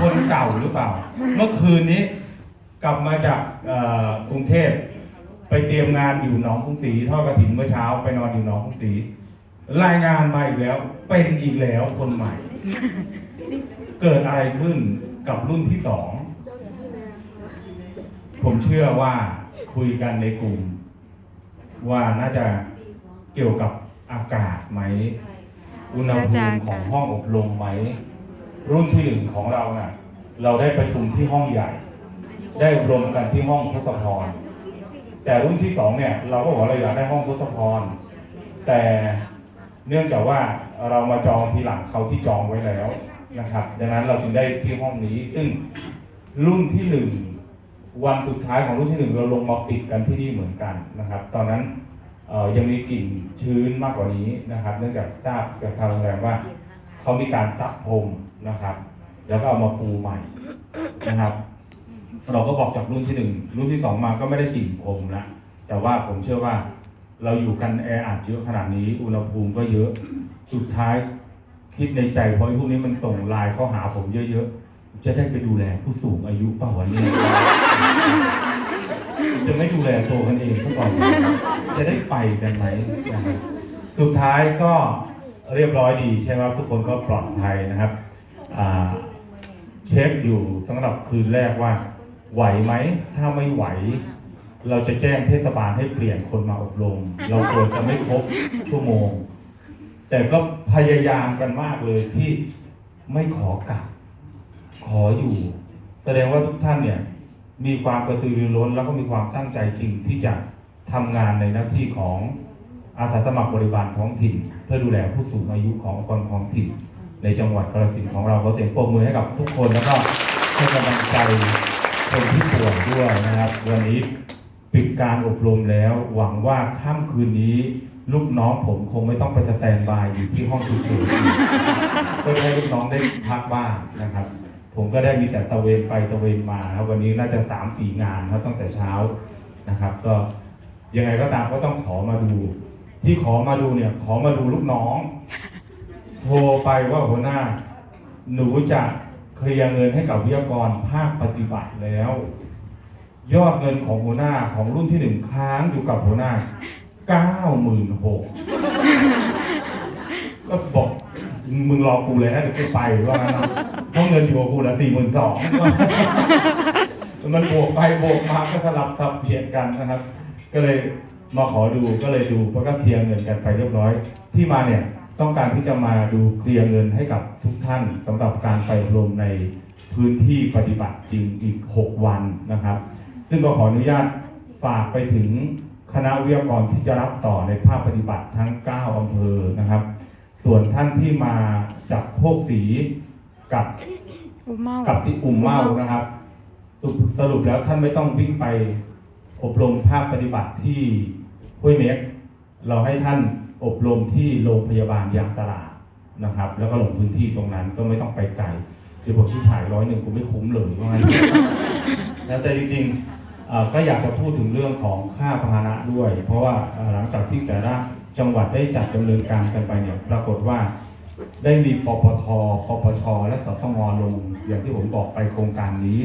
คนเก่าหรือเปล่า เมื่อคืนนี้กลับมาจากเอ่อกรุงเทพไปเตรียมงานอยู่หนองกรุงศรีทอดกระถินเมื่อเช้าไปนอนอยู่หนองกรุงศรีรายงานมาอีกแล้ว เป็นอีกแล้วคนใหม่ เกิดอะไรขึ้นกับรุ่นที่สอง ผมเชื่อว่าคุยกันในกลุ่ม ว่าน่าจะเกี่ยวกับอากาศไหม อุณหภูมิของห้องอบรมไหม รุ่นที่หนึ่งของเราน่ะเราได้ประชุมที่ห้องใหญ่ ได้อบรมกันที่ห้องทศพร แต่รุ่นที่สองเนี่ย เราก็บอกเราอยากได้ห้องทศพร แต่เนื่องจากว่าเรามาจองทีหลังเขาที่จองไว้แล้วนะครับ ดังนั้นเราจึงได้ที่ห้องนี้ ซึ่งรุ่นที่หนึ่งวันสุดท้ายของรุ่นที่หนึ่งเราลงมาปิดกันที่นี่เหมือนกันนะครับ ตอนนั้นยังมีกลิ่นชื้นมากกว่านี้นะครับ เนื่องจากทราบจากทางโรงแรมว่า เขามีการซักพรมนะครับ แล้วก็เอามาปูใหม่นะครับ เราก็บอกจากรุ่นที่หนึ่งรุ่นที่สองมาก็ไม่ได้กลิ่นพรมละแต่ว่าผมเชื่อว่าเราอยู่กันแออัดเยอะขนาดนี้ อุณหภูมิก็เยอะสุดท้ายคิดในใจเพราะไอ้พวกนี้มันส่งไลน์เข้าหาผมเยอะๆ จะได้ไปดูแลผู้สูงอายุเปล่าวันนี้ จะไม่ดูแลตัวกันเองซะก่อนจะได้ไปกันไหม สุดท้ายก็ เรียบร้อยดีใช่ไหมครับทุกคนก็ปลอดภัยนะครับเช็คอยู่สำหรับคืนแรกว่า ไหวไหมถ้าไม่ไหว เราจะแจ้งเทศบาลให้เปลี่ยนคนมาอบรม เราควรจะไม่ครบชั่วโมง แต่ก็พยายามกันมากเลยที่ไม่ขอกลับ ขออยู่ แสดงว่าทุกท่านเนี่ยมีความกระตือรือร้น แล้วก็มีความตั้งใจจริงที่จะทำงานในหน้าที่ของ อาสาสมัครบริบาลท้องถิ่น เพื่อดูแลผู้สูงอายุขององค์กรท้องถิ่น ในจังหวัดกาฬสินธุ์ของเราขอเสียงปรบมือให้กับทุกคนแล้วก็ให้กำลังใจคนที่ป่วยด้วยนะครับ วันนี้ปิดการอบรมแล้ว หวังว่าค่ำคืนนี้ ลูกน้องผมคงไม่ต้องไปสแตนบายอยู่ที่ห้องฉุกเฉินอีกก็จะให้ลูกน้องได้พักบ้างนะครับ ผมก็ได้มีแต่ตะเวนไปตะเวนมาครับวันนี้น่าจะสามสี่งานครับตั้งแต่เช้านะครับ ก็ยังไงก็ตามก็ต้องขอมาดู ที่ขอมาดูเนี่ย ขอมาดูลูกน้อง โทรไปว่าหัวหน้า หนูจะเคลียร์เงินให้กับวิทยากรภาคปฏิบัติแล้ว ยอดเงินของหัวหน้าของรุ่นที่หนึ่งค้างอยู่กับหัวหน้าเก้าหมื่นหกก็บอกมึงรอกูเลยนะเดี๋ยวกูไปว่างั้นนะเพราะเงินอยู่กับกูละสี่หมื่นสองมันบวกไปบวกมาก็สลับสับเปลี่ยนกันนะครับ ก็เลย มาขอดูก็เลยดูเพราะก็เคลียร์เงินกันไปเรียบร้อย ที่มาเนี่ยต้องการที่จะมาดูเคลียร์เงินให้กับทุกท่านสำหรับการไปอบรมในพื้นที่ปฏิบัติจริงอีก 6 วันนะครับ ซึ่งก็ขออนุญาตฝากไปถึงคณะวิทยากรที่จะรับต่อในภาคปฏิบัติทั้ง 9อำเภอนะครับ ส่วนท่านที่มาจากโคกสีกับอุเมากับที่อุ่มเมานะครับสรุปสรุปแล้วท่านไม่ต้องวิ่งไป อบรมภาคปฏิบัติที่ห้วยเม็ก เราให้ท่านอบรมที่โรงพยาบาลยางตลาดนะครับ แล้วก็ลงพื้นที่ตรงนั้นก็ไม่ต้องไปไกลเดี๋ยวบอกชิบหายร้อยหนึ่งกูไม่คุ้มเลยว่างั้นแล้วแต่จริงๆก็อยากจะพูดถึงเรื่องของค่าพาหนะด้วย เพราะว่าหลังจากที่แต่ละจังหวัดได้จัดดำเนินการกันไปเนี่ยปรากฏว่าได้มีปปท ปปช และสตงลง อย่างที่ผมบอกไปโครงการนี้